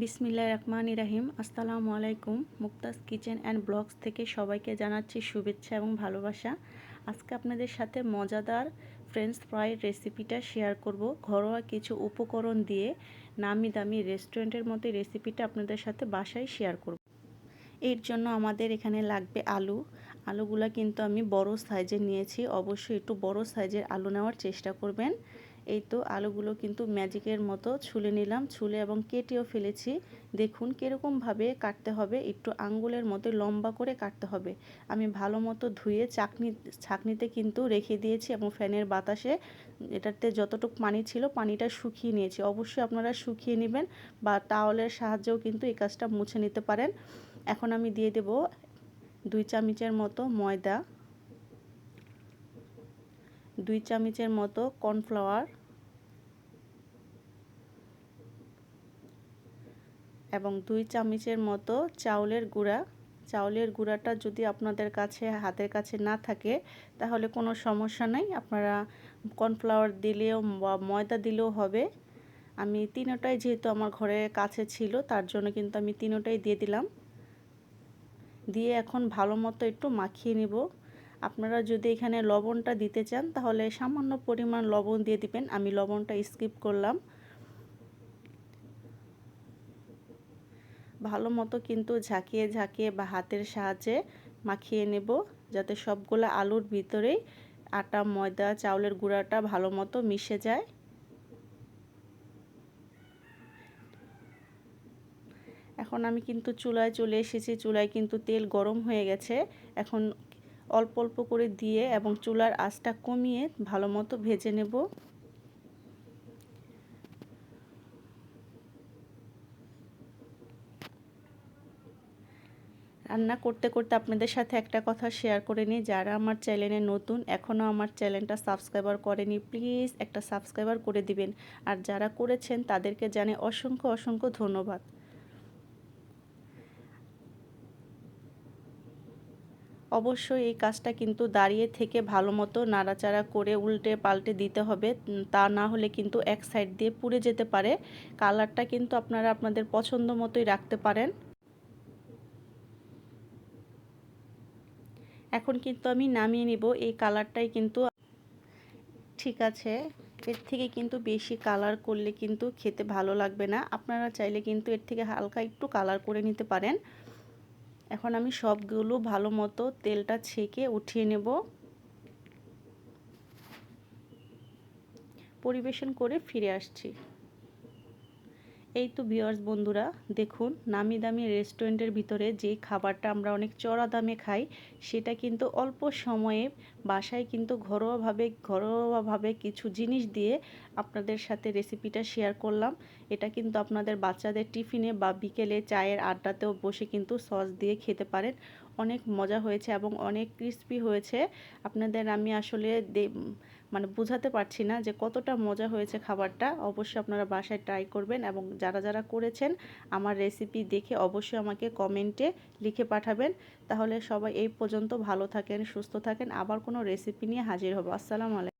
বিসমিল্লাহ রহমান ইরাহিম আসসালামু আলাইকুম। মুক্তাজ কিচেন অ্যান্ড ব্লগস থেকে সবাইকে জানাচ্ছি শুভেচ্ছা এবং ভালোবাসা। আজকে আপনাদের সাথে মজাদার ফ্রেঞ্চ ফ্রাইড রেসিপিটা শেয়ার করব। ঘরোয়া কিছু উপকরণ দিয়ে নামি দামি রেস্টুরেন্টের মতো রেসিপিটা আপনাদের সাথে বাসায় শেয়ার করব। এর জন্য আমাদের এখানে লাগবে আলু। আলুগুলা কিন্তু আমি বড় সাইজের নিয়েছি। অবশ্যই একটু বড় সাইজের আলু নেওয়ার চেষ্টা করবেন। এই তো আলুগুলো কিন্তু ম্যাজিকের মতো ছুলে নিলাম, ছুলে এবং কেটেও ফেলেছি। দেখুন কীরকমভাবে কাটতে হবে, একটু আঙ্গুলের মতো লম্বা করে কাটতে হবে। আমি ভালো মতো ধুয়ে চাকনি ছাকনিতে কিন্তু রেখে দিয়েছি এবং ফ্যানের বাতাসে এটাতে যতটুকু পানি ছিল পানিটা শুকিয়ে নিয়েছি। অবশ্যই আপনারা শুকিয়ে নেবেন বা টাওয়ালের সাহায্যেও কিন্তু এই কাজটা মুছে নিতে পারেন। এখন আমি দিয়ে দেব দুই চামচের মতো ময়দা। দুই চামচের মতো কর্নফ্লাওয়ার এবং দুই চামচের মতো চাউলের গুঁড়া। চাউলের গুঁড়াটা যদি আপনাদের কাছে, হাতের কাছে না থাকে, তাহলে কোনো সমস্যা নাই। আপনারা কর্নফ্লাওয়ার দিলেও বা ময়দা দিলেও হবে। আমি তিনোটাই যেহেতু আমার ঘরে কাছে ছিল, তার জন্য কিন্তু আমি তিনোটাই দিয়ে দিলাম। দিয়ে এখন ভালো মতো একটু মাখিয়ে নিব। আপনারা যদি এখানে লবণটা দিতে চান, তাহলে সামান্য পরিমাণ লবণ দিয়ে দিবেন। আমি লবণটা স্কিপ করলাম। ভালো মতো কিন্তু ঝাঁকিয়ে ঝাঁকিয়ে বা হাতের সাহায্যে মাখিয়ে নেব, যাতে সবগুলো আলুর ভিতরেই আটা, ময়দা, চাউলের গুঁড়াটা ভালো মতো মিশে যায়। এখন আমি কিন্তু চুলায় চলে এসেছি। চুলায় কিন্তু তেল গরম হয়ে গেছে। এখন অল্প অল্প করে দিয়ে এবং চুলার আঁচটা কমিয়ে ভালো মতো ভেজে নেব। রান্না করতে করতে আপনাদের সাথে একটা কথা শেয়ার করে নিই। যারা আমার চ্যানেলে নতুন, এখনও আমার চ্যানেলটা সাবস্ক্রাইবার করেনি, প্লিজ একটা সাবস্ক্রাইবার করে দিবেন। আর যারা করেছেন তাদেরকে জানে অসংখ্য অসংখ্য ধন্যবাদ। অবশ্যই এই কাজটা কিন্তু দাঁড়িয়ে থেকে ভালো মতো নাড়াচাড়া করে উল্টে পাল্টে দিতে হবে। তা না হলে কিন্তু এক সাইড দিয়ে পুড়ে যেতে পারে। কালারটা কিন্তু আপনারা আপনাদের পছন্দ মতোই রাখতে পারেন। এখন কিন্তু আমি নামিয়ে নিব। এই কালারটাই কিন্তু ঠিক আছে। এর থেকে কিন্তু বেশি কালার করলে কিন্তু খেতে ভালো লাগবে না। আপনারা চাইলে কিন্তু এর থেকে হালকা একটু কালার করে নিতে পারেন। এখন আমি সবগুলো ভালো মতো তেলটা ছেঁকে উঠিয়ে নেব। পরিবেশন করে ফিরে আসছি। এই তো ভিওয়ার্স বন্ধুরা, দেখুন, নামি দামি রেস্টুরেন্টের ভিতরে যে খাবারটা আমরা অনেক চড়া দামে খাই, সেটা কিন্তু অল্প সময়ে বাসায় কিন্তু ঘরোয়াভাবে ঘরোয়াভাবে কিছু জিনিস দিয়ে আপনাদের সাথে রেসিপিটা শেয়ার করলাম। এটা কিন্তু আপনাদের বাচ্চাদের টিফিনে বা বিকেলে চায়ের আড্ডাতেও বসে কিন্তু সস দিয়ে খেতে পারেন। অনেক মজা হয়েছে এবং অনেক ক্রিস্পি হয়েছে। আপনাদের আমি আসলে মানে বোঝাতে পারছি না যে কতটা মজা হয়েছে খাবারটা। অবশ্যই আপনারা বাসায় ট্রাই করবেন এবং যারা যারা করেছেন আমার রেসিপি দেখে অবশ্যই আমাকে কমেন্টে লিখে পাঠাবেন। তাহলে সবাই এই পর্যন্ত ভালো থাকেন, সুস্থ থাকেন। আবার কোনো রেসিপি নিয়ে হাজির হব। আসসালামু আলাইকুম।